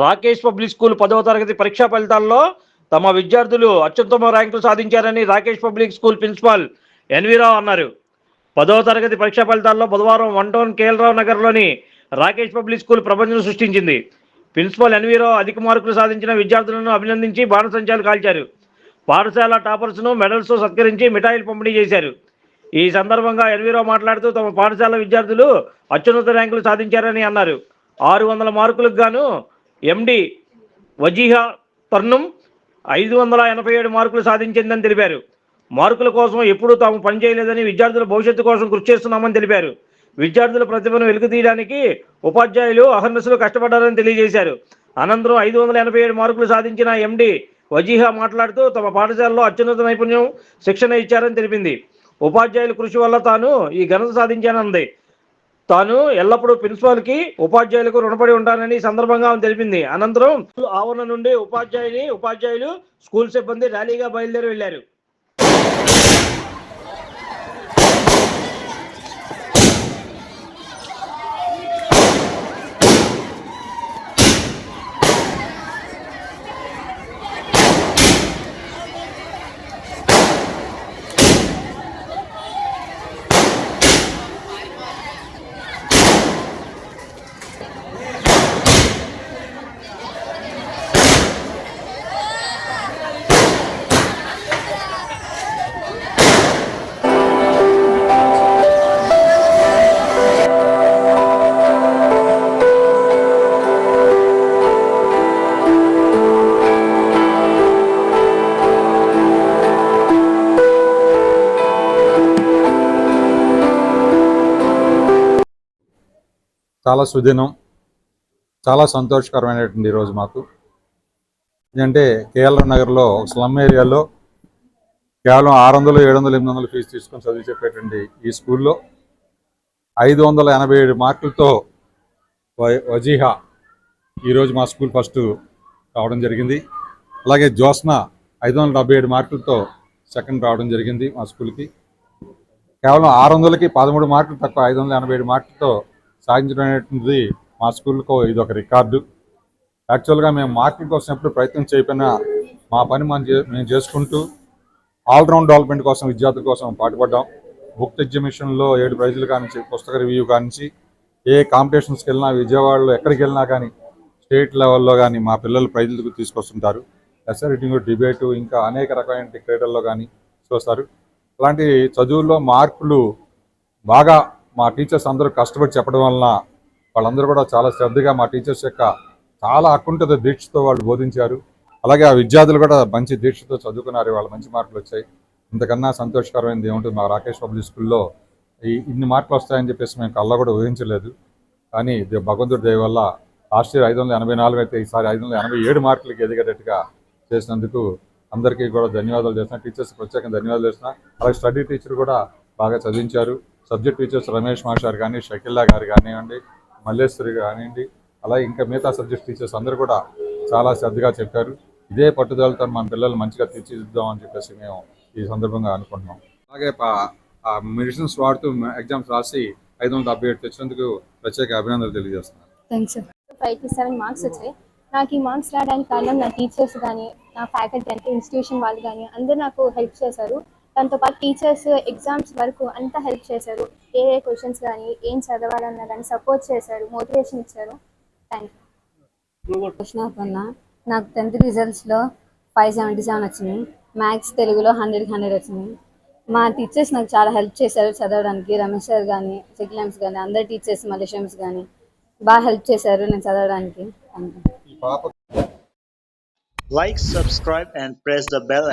Rakesh public school పదవ తరగతి పరీక్షా ఫలితాల్లో తమ విద్యార్థులు అత్యుత్తమ ర్యాంకులు సాధించారని Rakesh public school principal N V Rao అన్నారు. పదవ తరగతి పరీక్షా ఫలితాల్లో బుధవారం వన్ టౌన్ కేఎల్రావు నగర్లోని రాకేష్ పబ్లిక్ స్కూల్ ప్రపంచం సృష్టించింది. ప్రిన్సిపాల్ ఎన్వీరావు అధిక మార్కులు సాధించిన విద్యార్థులను అభినందించి బాణసంచాలు కాల్చారు. పాఠశాల టాపర్స్ను మెడల్స్తో సత్కరించి మిఠాయిలు పంపిణీ చేశారు. ఈ సందర్భంగా ఎన్వీరావు మాట్లాడుతూ తమ పాఠశాల విద్యార్థులు అత్యున్నత ర్యాంకులు సాధించారని అన్నారు. ఆరు వందల మార్కులకు గాను ఎండి వజీహా తర్ణం ఐదు వందల ఎనభై ఏడు మార్కులు సాధించిందని తెలిపారు. మార్కుల కోసం ఎప్పుడూ తాము పనిచేయలేదని విద్యార్థుల భవిష్యత్తు కోసం కృషి చేస్తున్నామని తెలిపారు. విద్యార్థుల ప్రతిభను వెలుగుతీయడానికి ఉపాధ్యాయులు అహర్నిశలు కష్టపడ్డారని తెలియజేశారు. అనంతరం ఐదు వందల ఎనభై ఏడు మార్కులు సాధించిన ఎండి వజీహా మాట్లాడుతూ తమ పాఠశాలలో అత్యున్నత నైపుణ్యం శిక్షణ ఇచ్చారని తెలిపింది. ఉపాధ్యాయుల కృషి వల్ల తాను ఈ ఘనత సాధించానంది తాను ఎల్లప్పుడూ ప్రిన్సిపాల్కి ఉపాధ్యాయులకు రుణపడి ఉంటానని సందర్భంగా ఆమె తెలిపింది. అనంతరం ఆవరణ నుండి ఉపాధ్యాయుని ఉపాధ్యాయులు స్కూల్ సిబ్బంది ర్యాలీగా బయలుదేరి వెళ్ళారు చాలా సుదినం చాలా సంతోషకరమైనటువంటి ఈరోజు మాకు. ఎందుకంటే కేఎల్ఆర్ నగర్లో ఒక స్లమ్ ఏరియాలో కేవలం ఆరు వందలు ఏడు వందలు ఎనిమిది వందలు ఫీజు తీసుకొని చదివి చెప్పేటండి ఈ స్కూల్లో ఐదు వందల ఎనభై ఏడు మార్కులతో వజీహా ఈరోజు మా స్కూల్ ఫస్ట్ రావడం జరిగింది. అలాగే జ్యోత్స్న ఐదు వందల డెబ్బై ఏడు మార్కులతో సెకండ్ రావడం జరిగింది మా స్కూల్కి. కేవలం ఆరు వందలకి పదమూడు మార్కులు తక్కువ ఐదు వందల ఎనభై ఏడు మార్కులతో సాధించడం అనేటువంటిది మా స్కూల్కు ఇది ఒక రికార్డు. యాక్చువల్గా మేము మార్కెట్ కోసం ఎప్పుడు ప్రయత్నం చేయకపోయినా మా పని మనం చే- మేము చేసుకుంటూ ఆల్రౌండ్ డెవలప్మెంట్ కోసం విద్యార్థుల కోసం పాటుపడ్డాం. బుక్ ఎగ్జిబిషన్లో ఏడు ప్రైజులు కానించి పుస్తక రివ్యూ కానించి ఏ కాంపిటీషన్స్కి వెళ్ళినా విజయవాడలో ఎక్కడికి వెళ్ళినా కానీ స్టేట్ లెవెల్లో కానీ మా పిల్లలు ప్రైజులకు తీసుకొస్తుంటారు. ఎస్ఆర్ డిబేటు ఇంకా అనేక రకమైన క్రీడల్లో కానీ చూస్తారు. అలాంటి చదువుల్లో మార్కులు బాగా మా టీచర్స్ అందరూ కష్టపడి చెప్పడం వలన వాళ్ళందరూ కూడా చాలా శ్రద్ధగా మా టీచర్స్ యొక్క చాలా అకుంఠిత దీక్షతో వాళ్ళు బోధించారు. అలాగే ఆ విద్యార్థులు కూడా మంచి దీక్షతో చదువుకున్నారు వాళ్ళు మంచి మార్కులు వచ్చాయి. ఇంతకన్నా సంతోషకరమైనది ఏముంటుంది మా రాకేష్ పబ్లిక్ స్కూల్లో ఈ ఇన్ని మార్కులు వస్తాయని చెప్పేసి మేము కళ్ళ కూడా ఊహించలేదు. కానీ ఇది భగవంతుడి దయ వల్ల లాస్ట్ ఇయర్ ఐదు వందల ఎనభై నాలుగు అయితే ఈసారి ఐదు వందల ఎనభై ఏడు మార్కులకి ఎదిగేటట్టుగా చేసినందుకు అందరికీ కూడా ధన్యవాదాలు చేస్తున్నా. టీచర్స్ ప్రత్యేకంగా ధన్యవాదాలు చేస్తున్నా. అలాగే స్టడీ టీచర్ కూడా బాగా చదివించారు. సబ్జెక్ట్ టీచర్స్ రమేష్ మాస్టర్ కానీ షకిల్లా గారు కానివ్వండి మల్లేశ్వరి కానివ్వండి అలాగే ఇంకా మిగతా సబ్జెక్ట్ టీచర్స్ అందరూ కూడా చాలా శ్రద్ధగా చెప్పారు. ఇదే పట్టుదలతో మన పిల్లలు మంచిగా తీర్చిదిద్దాం అని చెప్పేసి మేము ఈ సందర్భంగా అనుకుంటున్నాం. అలాగే ప- ఆ మెడిసిన్స్ వాడుతూ ఎగ్జామ్స్ రాసి ఐదు వందల డెబ్బై ఏడు తెచ్చినందుకు ప్రత్యేక అభినందనలు తెలియజేస్తున్నాను. థ్యాంక్స్ సెవెన్ మార్క్స్ వచ్చాయి. నాకు ఈ మార్క్స్ రావడానికి కారణం నా టీచర్స్ కానీ నా ఫ్యాకల్టీ అంటే ఇన్స్టిట్యూషన్ వాళ్ళు కానీ అందరూ నాకు హెల్ప్ చేశారు. దాంతోపాటు టీచర్స్ ఎగ్జామ్స్ వరకు అంతా హెల్ప్ చేశారు. ఏ ఏ క్వశ్చన్స్ కానీ ఏం చదవాలన్నా కానీ సపోర్ట్ చేశారు మోటివేషన్ ఇచ్చారు. థ్యాంక్ యూ నాకు టెన్త్ రిజల్ట్స్లో ఫైవ్ సెవెంటీ సెవెన్ వచ్చినాయి. మ్యాథ్స్ తెలుగులో హండ్రెడ్కి హండ్రెడ్ వచ్చినాయి. మా టీచర్స్ నాకు చాలా హెల్ప్ చేశారు చదవడానికి. రమేష్ సార్ కానీ సెకిలామ్స్ కానీ అందరు టీచర్స్ మలేషియమ్స్ కానీ బాగా హెల్ప్ చేశారు నేను చదవడానికి. థ్యాంక్ యూ ఈ పాప Like, subscribe, and press the bell